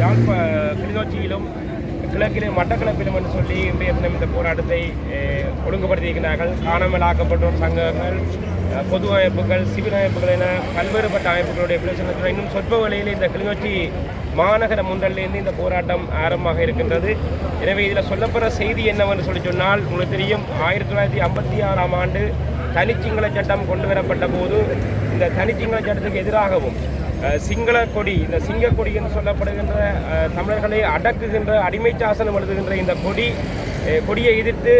யாழ்ப்ப கிளிநொச்சியிலும் கிழக்கிலும் மட்டக்கிழப்பிலும் என்று சொல்லி இன்றைய தினம் இந்த போராட்டத்தை ஒழுங்குபடுத்தியிருக்கிறார்கள் காணாமலாக்கப்பட்டோர் சங்கங்கள் பொது அமைப்புகள் சிவில் அமைப்புகள் என பல்வேறுபட்ட அமைப்புகளுடைய பிரச்சனை இன்னும் சொற்ப வழியில் இந்த கிளிநொச்சி மாநகர முன்றலிருந்து இந்த போராட்டம் ஆரம்பமாக இருக்கின்றது. எனவே இதில் சொல்லப்படுற செய்தி என்னவென்று சொல்லி சொன்னால் உங்களுக்கு தெரியும் ஆயிரத்தி தொள்ளாயிரத்தி ஐம்பத்தி ஆறாம் ஆண்டு தனிச்சிங்கள சட்டம் கொண்டு வரப்பட்ட போது இந்த தனிச்சிங்கள சட்டத்துக்கு எதிராகவும் சிங்கள கொடி இந்த சிங்க கொடி என்று சொல்லப்படுகின்ற தமிழர்களை அடக்குகின்ற அடிமை சாசனம் எழுதுகின்ற இந்த கொடி கொடியை எதிர்த்து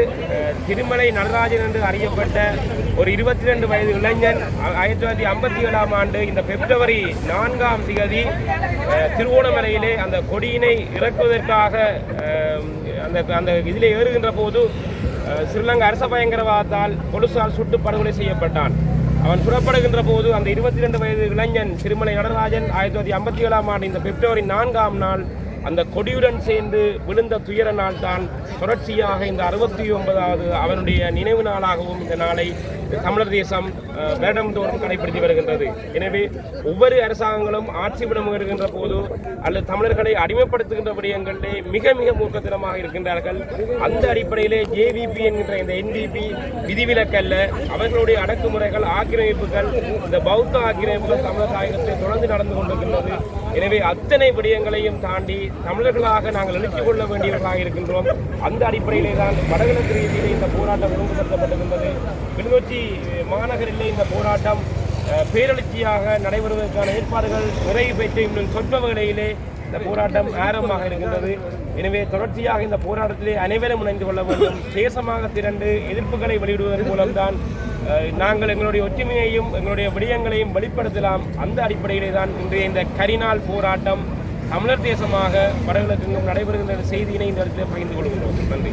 திருமலை நடராஜன் என்று அறியப்பட்ட ஒரு இருபத்தி ரெண்டு வயது இளைஞன் ஆயிரத்தி தொள்ளாயிரத்தி ஐம்பத்தி ஏழாம் ஆண்டு இந்த பிப்ரவரி நான்காம் திகதி திருவோணமலையிலே அந்த கொடியினை இறக்குவதற்காக அந்த அந்த இதில் ஏறுகின்ற போது ஸ்ரீலங்கா அரச பயங்கரவாதத்தால் பொலிசால் சுட்டு படுகொலை செய்யப்பட்டான். அவன் புறப்படுகின்ற போது அந்த இருபத்தி ரெண்டு வயது இளைஞன் திருமலை நடராஜன் ஆயிரத்தி தொள்ளாயிரத்தி ஐம்பத்தி ஏழாம் ஆண்டு இந்த பிப்ரவரி நான்காம் நாள் அந்த கொடியுடன் சேர்ந்து விழுந்த துயர நாள் தான் தொடர்ச்சியாக இந்த அறுபத்தி ஒன்பதாவது அவனுடைய நினைவு நாளாகவும் இந்த நாளை தமிழர் தேசம் அஹ், வருடம்தோறும் கடைபிடித்து வருகின்றது. எனவே ஒவ்வொரு அரசாங்கங்களும் ஆட்சி விடம் வருகின்ற போது அல்லது தமிழர்களை அடிமைப்படுத்துகின்ற விடயங்களிலே மிக மிக மூர்க்கத்தனமாக இருக்கின்றார்கள். அந்த அடிப்படையிலே ஜேவிபி என்கின்ற இந்த என்பிபி விதிவிலக்கல்ல அவர்களுடைய அடக்குமுறைகள் ஆக்கிரமிப்புகள் இந்த பௌத்த ஆக்கிரமிப்புகள் தமிழர் தாயகத்தில் தொடர்ந்து நடந்து கொண்டிருக்கின்றது. எனவே அத்தனை விடயங்களையும் தாண்டி தமிழர்களாக நாங்கள் எழுச்சி கொள்ள வேண்டியவர்களாக இருக்கின்றோம். அந்த அடிப்படையிலே தான் வடகிழக்கு ரீதியிலே இந்த போராட்டம் ஒழுங்குபடுத்தப்பட்டிருந்தது கிளிநொச்சி மாநகரிலே இந்த போராட்டம் பேரழிச்சியாக பேரெழுச்சியாக நடைபெறுவதற்கான ஏற்பாடுகள் நிறைவு பெற்று இன்னும் சொற்ப வேளையிலே இந்த போராட்டம் ஆரம்பமாக இருக்கின்றது. எனவே தொடர்ச்சியாக இந்த போராட்டத்திலே அனைவரும் இணைந்து கொள்ள வேண்டும். தேசமாக திரண்டு எதிர்ப்புகளை வெளியிடுவதன் மூலம்தான் நாங்கள் எங்களுடைய ஒற்றுமையையும் எங்களுடைய விடயங்களையும் வெளிப்படுத்தலாம். அந்த அடிப்படையிலே தான் இன்றைய இந்த கரிநாள் போராட்டம் தமிழர் தேசமாக வடகிழக்கெங்கும் நடைபெறுகின்ற செய்தியினை இந்த இடத்தில் பகிர்ந்து கொள்கிறோம். நன்றி.